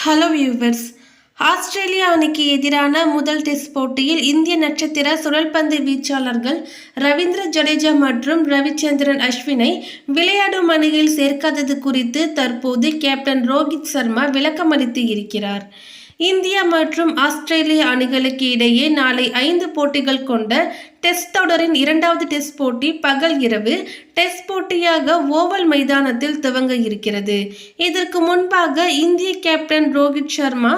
Hello viewers Australia அணிக்கு எதிரான முதல் டெஸ்ட் போட்டியில் இந்திய நட்சத்திர சுழல்பந்து வீச்சாளர்கள் ரவீந்திர ஜடேஜா மற்றும் ரவிச்சந்திரன் அஸ்வினை விளையாடும் அணியில் சேர்க்காதது குறித்து தற்போது கேப்டன் ரோஹித் சர்மா விளக்கமளித்து இருக்கிறார். இந்தியா மற்றும் ஆஸ்திரேலிய அணிகளுக்கு இடையே நாளை ஐந்து போட்டிகள் கொண்ட டெஸ்ட் தொடரின் இரண்டாவது டெஸ்ட் போட்டி பகல் இரவு டெஸ்ட் போட்டியாக ஓவல் மைதானத்தில் துவங்க இருக்கிறது. இதற்கு முன்பாக இந்திய கேப்டன் ரோஹித் சர்மா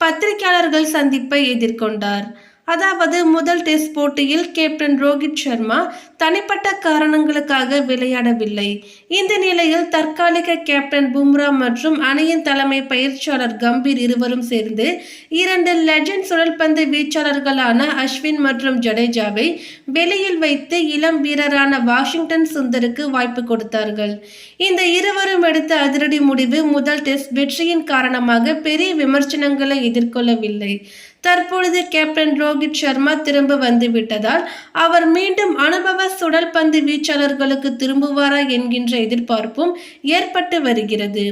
பத்திரிகையாளர்கள் சந்திப்பை எதிர்கொண்டார். அதாவது முதல் டெஸ்ட் போட்டியில் கேப்டன் ரோஹித் சர்மா தனிப்பட்ட காரணங்களுக்காக விளையாடவில்லை. இந்த நிலையில் தற்காலிக கேப்டன் பும்ரா மற்றும் அணியின் தலைமை பயிற்சியாளர் கம்பீர் இருவரும் சேர்ந்து இரண்டு லெஜண்ட் சுழற்பந்து வீச்சாளர்களான அஸ்வின் மற்றும் ஜடேஜாவை வெளியில் வைத்து இளம் வீரரான வாஷிங்டன் சுந்தருக்கு வாய்ப்பு கொடுத்தார்கள். இந்த இருவரும் எடுத்த அதிரடி முடிவு முதல் டெஸ்ட் வெற்றியின் காரணமாக பெரிய விமர்சனங்களை எதிர்கொள்ளவில்லை. தற்பொழுது கேப்டன் ரோஹித் சர்மா திரும்ப வந்துவிட்டதால் அவர் மீண்டும் அனுபவ சுழல்பந்து வீச்சாளர்களுக்கு திரும்புவாரா என்கின்ற எதிர்பார்ப்பும் ஏற்பட்டு வருகிறது.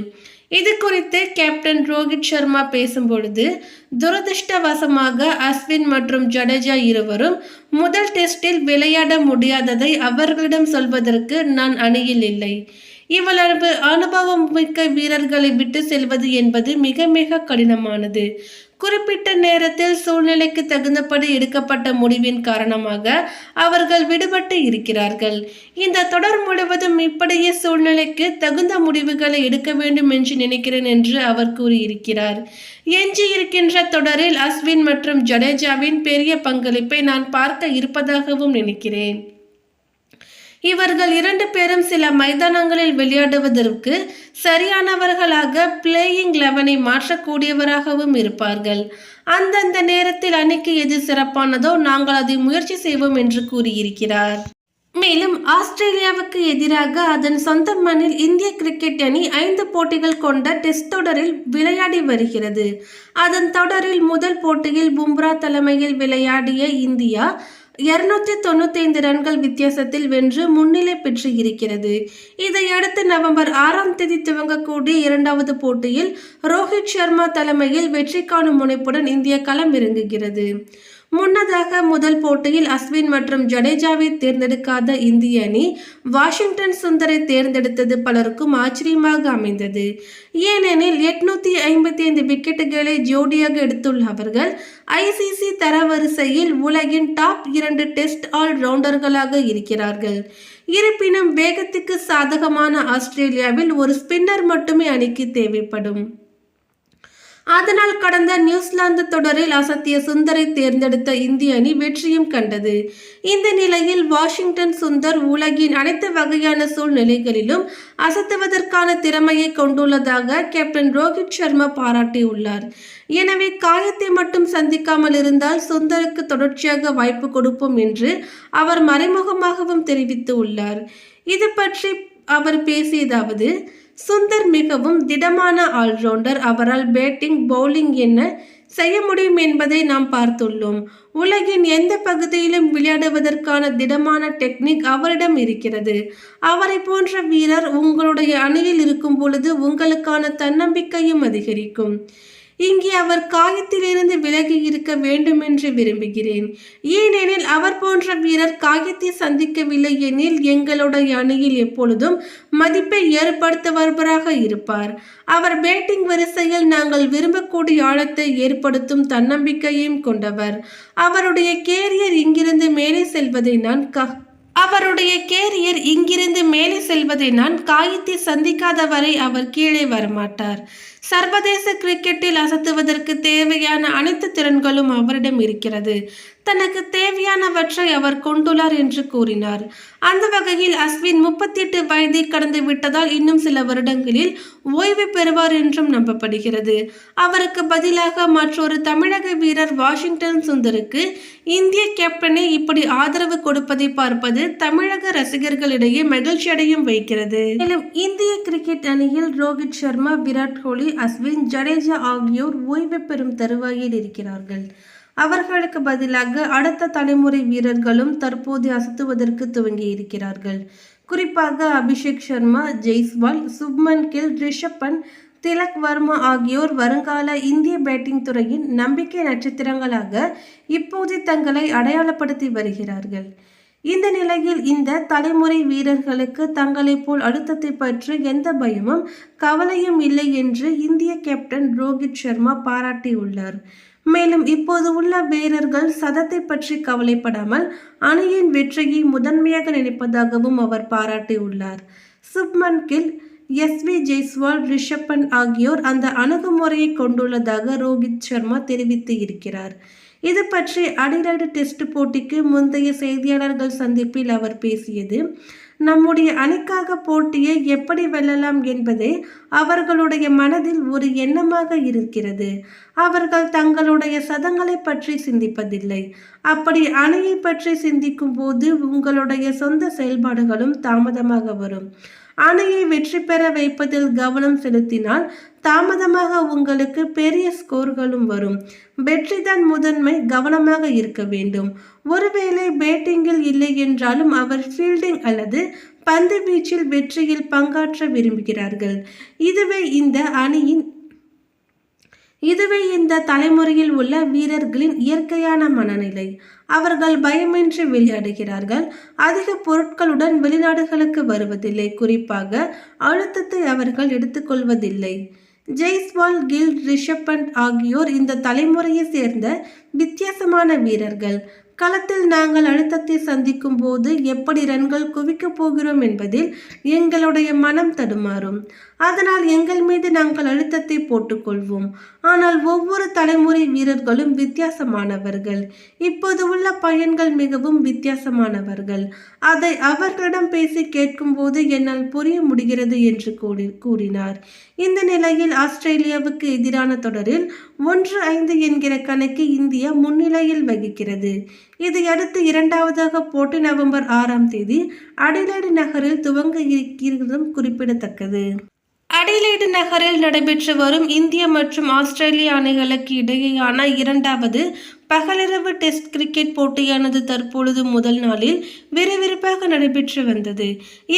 இது குறித்து கேப்டன் ரோஹித் சர்மா பேசும்பொழுது துரதிருஷ்டவசமாக அஸ்வின் மற்றும் ஜடேஜா இருவரும் முதல் டெஸ்டில் விளையாட முடியாததை அவர்களிடம் சொல்வதற்கு நான் அணியில் இல்லை. இவ்வளவு அனுபவம் மிக்க வீரர்களை விட்டு செல்வது என்பது மிக மிக கடினமானது. குறிப்பிட்ட நேரத்தில் சூழ்நிலைக்கு தகுந்தபடி எடுக்கப்பட்ட முடிவின் காரணமாக அவர்கள் விடுபட்டு இருக்கிறார்கள். இந்த தொடர் முழுவதும் இப்படியே சூழ்நிலைக்கு தகுந்த முடிவுகளை எடுக்க வேண்டும் என்று நினைக்கிறேன் என்று அவர் கூறியிருக்கிறார். எஞ்சி இருக்கின்ற தொடரில் அஸ்வின் மற்றும் ஜடேஜாவின் பெரிய பங்களிப்பை நான் பார்க்க இருப்பதாகவும் நினைக்கிறேன். இவர்கள் இரண்டு பேரும் சில மைதானங்களில் விளையாடுவதற்கு சரியானவர்களாக பிளேயிங் லெவனை மாற்றக்கூடியவராகவும் இருப்பார்கள். அந்தந்த நேரத்தில் அணிக்கு எது சிறப்பானதோ நாங்கள் அதை முயற்சி செய்வோம் என்று கூறியிருக்கிறார். மேலும் ஆஸ்திரேலியாவுக்கு எதிராக அதன் சொந்த மண்ணில் இந்திய கிரிக்கெட் அணி ஐந்து போட்டிகள் கொண்ட டெஸ்ட் தொடரில் விளையாடி வருகிறது. அதன் தொடரில் முதல் போட்டியில் பும்ரா தலைமையில் விளையாடிய இந்தியா இருநூத்தி தொண்ணூத்தைந்து ரன்கள் வித்தியாசத்தில் வென்று முன்னிலை பெற்று இருக்கிறது. இதையடுத்து நவம்பர் ஆறாம் தேதி துவங்கக்கூடிய இரண்டாவது போட்டியில் ரோஹித் சர்மா தலைமையில் வெற்றி காணும் முனைப்புடன் இந்திய களம் இறங்குகிறது முன்னதாக முதல் போட்டியில் அஸ்வின் மற்றும் ஜடேஜாவை தேர்ந்தெடுக்காத இந்திய அணி வாஷிங்டன் சுந்தரை தேர்ந்தெடுத்தது பலருக்கும் ஆச்சரியமாக அமைந்தது. ஏனெனில் எட்நூத்தி ஐம்பத்தி ஐந்து விக்கெட்டுகளை ஜோடியாக எடுத்துள்ள அவர்கள் ஐசிசி தரவரிசையில் உலகின் டாப் இரண்டு டெஸ்ட் ஆல் ரவுண்டர்களாக இருக்கிறார்கள். இருப்பினும் வேகத்துக்கு சாதகமான ஆஸ்திரேலியாவில் ஒரு ஸ்பின்னர் மட்டுமே அணிக்கு தேவைப்படும். அதனால் கடந்த நியூசிலாந்து தொடரில் அசத்திய சுந்தரை தேர்ந்தெடுத்த இந்திய அணி வெற்றியும் கண்டது. இந்த நிலையில் வாஷிங்டன் சுந்தர் உலகின் அனைத்து வகையான சூழ்நிலைகளிலும் அசத்துவதற்கான திறமையை கொண்டுள்ளதாக கேப்டன் ரோஹித் சர்மா பாராட்டியுள்ளார். எனவே காயத்தை மட்டும் சந்திக்காமல் இருந்தால் சுந்தருக்கு தொடர்ச்சியாக வாய்ப்பு கொடுப்போம் என்று அவர் மறைமுகமாகவும் தெரிவித்து உள்ளார் இது பற்றி அவர் பேசியதாவது சுந்தர் மிகவும் திடமான ஆல்ரவுண்டர். அவரால் பேட்டிங் பவுலிங் என்ன செய்ய முடியும் என்பதை நாம் பார்த்துள்ளோம். உலகின் எந்த பகுதியிலும் விளையாடுவதற்கான திடமான டெக்னிக் அவரிடம் இருக்கிறது. அவரை போன்ற வீரர் உங்களுடைய அணியில் இருக்கும் பொழுது உங்களுக்கான தன்னம்பிக்கையும் அதிகரிக்கும். இங்கே அவர் காயத்திலிருந்து விலகி இருக்க வேண்டும் என்று விரும்புகிறேன். ஏனெனில் அவர் போன்ற வீரர் காயத்தை சந்திக்கவில்லை எனில் எங்களுடைய அணியில் எப்பொழுதும் மதிப்பை ஏற்படுத்துபவராக இருப்பார். அவர் பேட்டிங் வரிசையில் நாங்கள் விரும்பக்கூடிய ஆழத்தை ஏற்படுத்தும் தன்னம்பிக்கையும் கொண்டவர். அவருடைய கேரியர் இங்கிருந்து மேலே செல்வதை நான் க அவருடைய கேரியர் இங்கிருந்து மேலே செல்வதை நான் காயத்தை சந்திக்காத வரை அவர் கீழே வரமாட்டார். சர்வதேச கிரிக்கெட்டில் அசத்துவதற்கு தேவையான அனைத்து திறன்களும் அவரிடம் இருக்கிறது. தனக்கு தேவையானவற்றை அவர் கொண்டுள்ளார் என்று கூறினார். அந்த வகையில் அஸ்வின் முப்பத்தி எட்டு வயதை கடந்து விட்டதால் இன்னும் சில வருடங்களில் ஓய்வு பெறுவார் என்றும் நம்பப்படுகிறது. அவருக்கு பதிலாக மற்றொரு தமிழக வீரர் வாஷிங்டன் சுந்தருக்கு இந்திய கேப்டனை இப்படி ஆதரவு கொடுப்பதை பார்ப்பது தமிழக ரசிகர்களிடையே மகிழ்ச்சியடையும் வைக்கிறது. மேலும் இந்திய கிரிக்கெட் அணியில் ரோஹித் சர்மா விராட் கோலி அஸ்வின் ஜடேஜா ஆகியோர் ஓய்வு பெறும் தருவாயில் இருக்கிறார்கள். அவர்களுக்கு பதிலாக அடுத்த தலைமுறை வீரர்களும் தற்போது அசத்துவதற்கு துவங்கி இருக்கிறார்கள். குறிப்பாக அபிஷேக் சர்மா ஜெய்ஸ்வால் சுப்மன் கில் ரிஷப் பண்ட் திலக் வர்மா ஆகியோர் வருங்கால இந்திய பேட்டிங் துறையின் நம்பிக்கை நட்சத்திரங்களாக இப்போது தங்களை அடையாளப்படுத்தி வருகிறார்கள். இந்த நிலையில் இந்த தலைமுறை வீரர்களுக்கு தங்களை போல் அழுத்தத்தை பற்றி எந்த பயமும் கவலையும் இல்லை என்று இந்திய கேப்டன் ரோஹித் சர்மா பாராட்டியுள்ளார். மேலும் இப்போது உள்ள வீரர்கள் சதத்தை பற்றி கவலைப்படாமல் அணியின் வெற்றியை முதன்மையாக நினைப்பதாகவும் அவர் பாராட்டியுள்ளார். சுப்மன் கில் எஸ் வி ஜெய்ஸ்வால் ரிஷப் ஆகியோர் அந்த அணுகுமுறையை கொண்டுள்ளதாக ரோஹித் சர்மா தெரிவித்து இருக்கிறார். இது பற்றி அடிலைடு டெஸ்ட் போட்டிக்கு முந்தைய செய்தியாளர்கள் சந்திப்பில் அவர் பேசியது நம்முடைய அணிக்காக போட்டியை எப்படி வெல்லலாம் என்பதே அவர்களுடைய மனதில் ஒரு எண்ணமாக இருக்கிறது. அவர்கள் தங்களுடைய சதங்களை பற்றி சிந்திப்பதில்லை. அப்படி அணியை பற்றி சிந்திக்கும் போது உங்களுடைய சொந்த செயல்பாடுகளும் தாமதமாக வரும். அணியை வெற்றி பெற வைப்பதில் கவனம் செலுத்தினால் தாமதமாக உங்களுக்கு பெரிய ஸ்கோர்களும் வரும். வெற்றிதான் முதன்மை கவனமாக இருக்க வேண்டும். ஒருவேளை பேட்டிங்கில் இல்லை என்றாலும் அவர் ஃபீல்டிங் அல்லது பந்து வீச்சில் வெற்றியில் பங்காற்ற விரும்புகிறார்கள். இதுவே இந்த அணியின் இதுவே இந்த தலைமுறையில் உள்ள வீரர்களின் இயற்கையான மனநிலை. அவர்கள் பயமின்றி விளையாடுகிறார்கள். அதிக பொருட்களுடன் வெளிநாடுகளுக்கு வருவதில்லை. குறிப்பாக அழுத்தத்தை அவர்கள் எடுத்துக்கொள்வதில்லை ஜெய்ஸ்வால் கில் ரிஷப் பண்ட் ஆகியோர் இந்த தலைமுறையை சேர்ந்த வித்தியாசமான வீரர்கள். களத்தில் நாங்கள் அழுத்தத்தை சந்திக்கும் போது எப்படி ரன்கள் குவிக்கப் போகிறோம் என்பதில் எங்களுடைய மனம் தடுமாறும். அதனால் எங்கள் மீது நாங்கள் அழுத்தத்தை போட்டுக்கொள்வோம். ஆனால் ஒவ்வொரு தலைமுறை வீரர்களும் வித்தியாசமானவர்கள். இப்போது உள்ள பையன்கள் மிகவும் வித்தியாசமானவர்கள். அதை அவர்களிடம் பேசி கேட்கும்போது என்னால் புரிய முடிகிறது என்று கூறி கூறினார். இந்த நிலையில் ஆஸ்திரேலியாவுக்கு எதிரான தொடரில் ஒன்று ஐந்து என்கிற கணக்கு இந்தியா முன்னிலையில் வகிக்கிறது. இதையடுத்து இரண்டாவதாக போட்டி நவம்பர் ஆறாம் தேதி அடிலேடு நகரில் துவங்க இருக்கிறதும் குறிப்பிடத்தக்கது. அடிலைடு நகரில் நடைபெற்று வரும் இந்திய மற்றும் ஆஸ்திரேலிய அணிகளுக்கு இடையேயான இரண்டாவது பகலிரவு டெஸ்ட் கிரிக்கெட் போட்டியானது தற்பொழுது முதல் நாளில் விறுவிறுப்பாக நடைபெற்று வந்தது.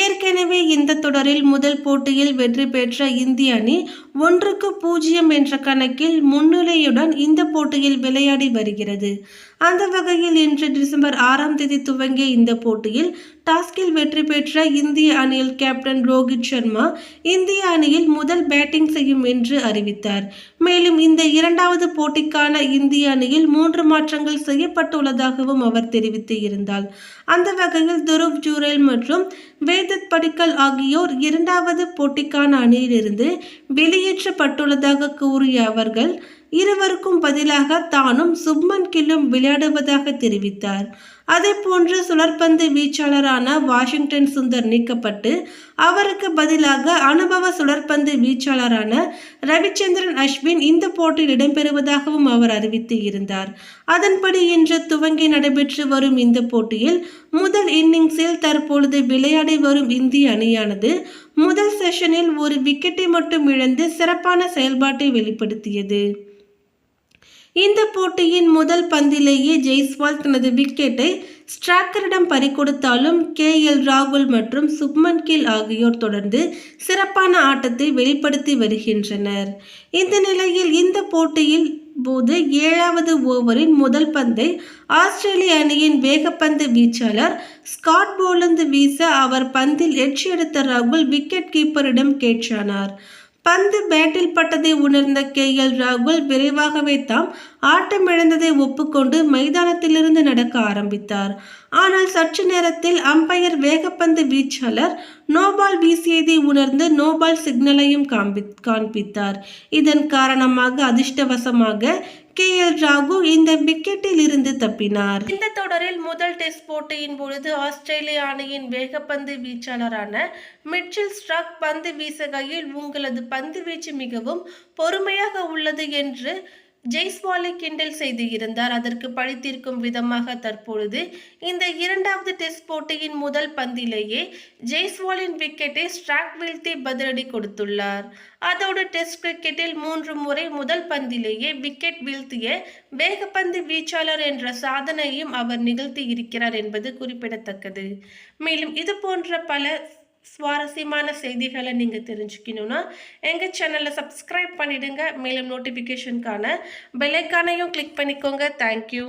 ஏற்கனவே இந்த தொடரில் முதல் போட்டியில் வெற்றி பெற்ற இந்திய அணி ஒன்றுக்கு பூஜ்ஜியம் என்ற கணக்கில் முன்னிலையுடன் இந்த போட்டியில் விளையாடி வருகிறது. அந்த வகையில் இன்று டிசம்பர் ஆறாம் தேதி துவங்கிய இந்த போட்டியில் டாஸ்கில் வெற்றி பெற்ற இந்திய அணியில் கேப்டன் ரோஹித் சர்மா இந்திய அணியில் முதல் பேட்டிங் செய்யும் என்று அறிவித்தார். மேலும் இந்த இரண்டாவது போட்டிக்கான இந்திய அணியில் மூன்று மாற்றங்கள் செய்யப்பட்டுள்ளதாகவும் அவர் தெரிவித்து இருந்தார் அந்த வகையில் துருவ் ஜூரேல் மற்றும் வேதத் படிக்கல் ஆகியோர் இரண்டாவது போட்டிக்கான அணியிலிருந்து வெளியேற்றப்பட்டுள்ளதாக கூறிய அவர்கள் இருவருக்கும் பதிலாக தானும் சுப்மன் கில்லும் விளையாடுவதாக தெரிவித்தார். அதே போன்று சுழற்பந்து வீச்சாளரான வாஷிங்டன் சுந்தர் நீக்கப்பட்டு அவருக்கு பதிலாக அனுபவ சுழற்பந்து வீச்சாளரான ரவிச்சந்திரன் அஸ்வின் இந்த போட்டியில் இடம்பெறுவதாகவும் அவர் அறிவித்து இருந்தார். அதன்படி இன்று துவங்கி நடைபெற்று வரும் இந்த போட்டியில் முதல் இன்னிங்ஸில் தற்பொழுது விளையாடி வரும் இந்திய அணியானது முதல் செஷனில் ஒரு விக்கெட்டை மட்டும் இழந்து சிறப்பான செயல்பாட்டை வெளிப்படுத்தியது. இந்த போட்டியின் முதல் பந்திலேயே ஜெய்ஸ்வால் தனது விக்கெட்டை ஸ்ட்ராக்கரிடம் பறிகொடுத்தாலும் கே எல் ராகுல் மற்றும் சுப்மன் கில் ஆகியோர் தொடர்ந்து சிறப்பான ஆட்டத்தை வெளிப்படுத்தி வருகின்றனர். இந்த நிலையில் இந்த போட்டியில் போது ஏழாவது ஓவரின் முதல் பந்தை ஆஸ்திரேலிய அணியின் வேகப்பந்து வீச்சாளர் ஸ்காட் போலந்து வீச அவர் பந்தில் எட்சி எடுத்த ராகுல் விக்கெட் கீப்பரிடம் கேட்சானார். பந்து பேட்டில் பட்டதை உணர்ந்த கே எல் ராகுல் விரைவாகவே தாம் ஆட்டமிழந்ததை ஒப்புக்கொண்டு மைதானத்திலிருந்து நடக்க ஆரம்பித்தார். ஆனால் சற்று நேரத்தில் அம்பையர் வேகப்பந்து வீச்சாளர் நோபால் வீசியதை உணர்ந்து நோபால் சிக்னலையும் காண்பி காண்பித்தார். இதன் காரணமாக அதிர்ஷ்டவசமாக கே எல் ராகு இந்த விக்கெட்டில் இருந்து தப்பினார். இந்த தொடரில் முதல் டெஸ்ட் போட்டியின் பொழுது ஆஸ்திரேலிய அணியின் வேகப்பந்து வீச்சாளரான மிட்சில் ஸ்ட்ராக் பந்து வீசுகையில் உங்களது பந்து வீச்சு மிகவும் பொறுமையாக உள்ளது என்று ஜெய்ஸ்வாலை கிண்டல் செய்து இருந்தார். அதற்கு பழித்திருக்கும் விதமாக தற்பொழுது இந்த இரண்டாவது டெஸ்ட் போட்டியின் முதல் பந்திலேயே ஜெய்ஸ்வாலின் விக்கெட்டை ஸ்ட்ராக் வீழ்த்தி பதிலடி கொடுத்துள்ளார். அதோடு டெஸ்ட் கிரிக்கெட்டில் மூன்று முறை முதல் பந்திலேயே விக்கெட் வீழ்த்திய வேகப்பந்து வீச்சாளர் என்ற சாதனையும் அவர் நிகழ்த்தி இருக்கிறார் என்பது குறிப்பிடத்தக்கது. மேலும் இது போன்ற பல சுவாரஸ்யமான செய்திகளை நீங்கள் தெரிஞ்சுக்கணுன்னா எங்கள் சேனலை சப்ஸ்கிரைப் பண்ணிவிடுங்க மேலும் நோட்டிஃபிகேஷனுக்கான பெலைக்கானையும் கிளிக் பண்ணிக்கோங்க. தேங்க்யூ